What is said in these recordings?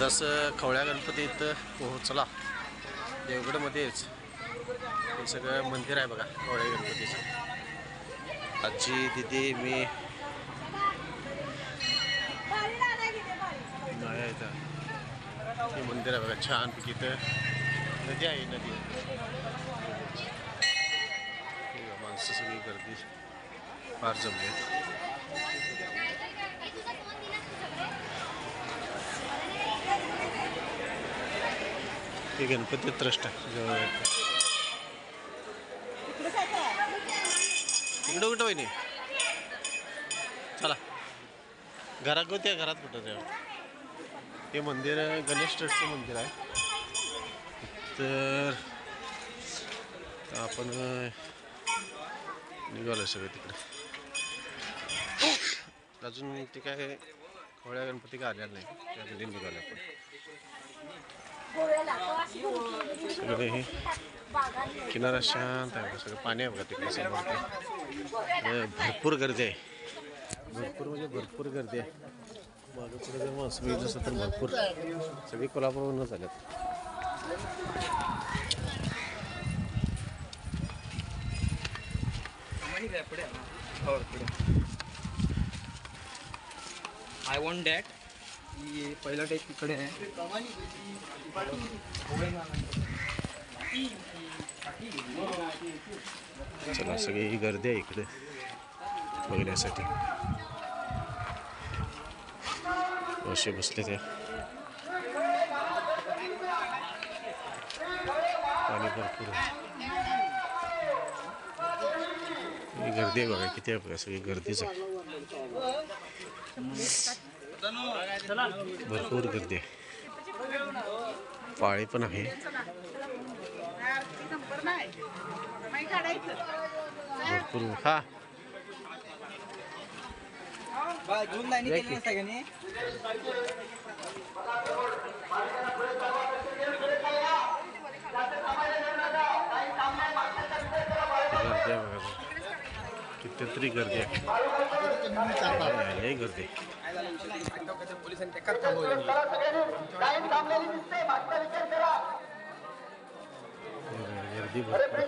जसं खवळ्या गणपतीत पोहोचला. देवगडमध्येच. हे सगळं मंदिर आहे बघा खवळ्या गणपतीचं. आजी दिदी मी. आहे हे मंदिर आहे बघा छानपैकी इथं. नदी आहे नदी. माणसं सगळी गर्दी फार जमली हे गणपती ट्रस्ट जवळ इकडं कुठं वहिनी? चला. घरात होत्या घरात कुठं त्या हे मंदिर गणेश ट्रस्टचं मंदिर आहे. तर आपण निघालो सगळं तिकडे. अजून ते काय खोळ्या गणपती काय आलेला नाही. त्यासाठी निघालो आपण. सगळे हे किनारा शांत आहे सगळं पाणी आहे बघा तिकडे समोर ते भरपूर गर्दी आहे. भरपूर म्हणजे भरपूर गर्दी आहे. माझं पुढे जर माणसं बघितलं तर भरपूर. सगळी कोल्हापूरवरूनच आल्यात. आय वॉन्ट डॅट पहिला टाईप इकडे आहे. चला सगळी गर्दी आहे इकडे. बघण्यासाठी. असे बसले ते. पाणी भरपूर ही गर्दी आहे बघा किती आहे बघा सगळी गर्दीच आहे. भरपूर गर्दी आहे. पाळी पण आहे. भरपूर. हा. दोन लाईनी केल्या सगळ्यांनी गर्दी आहे बघा कितीतरी गर्दी आहे लई गर्दी आहे. पोलिसांनी एकाच थांबवलं चला चला चला गर्दी भरपूर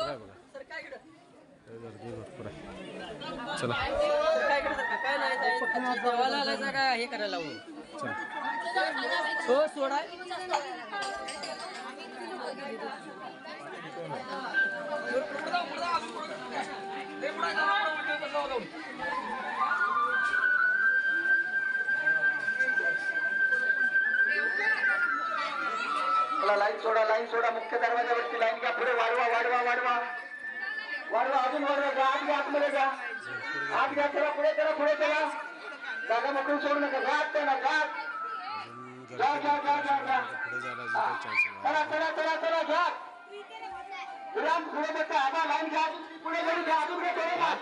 आहे बघा गर्दी भरपूर आहे चला. हे करायला हो सोडा लाईन सोडा लाईन सोडा. मुख्य दरवाजावरती लाईन घ्या पुढे वाढवा वाढवा वाढवा वाढवा वर जा आत घ्या आतमध्ये जा. आत घ्या चला पुढे करा पुढे चला. जागा मोकळी सोडू नका घात आत ना जा आत. जा जा जा जा. पुढे चला चला चला चला घ्या विराम पुढे बसा आबा लाईन घ्या अजून पुढे घरी घ्या अजून घ्या घ्या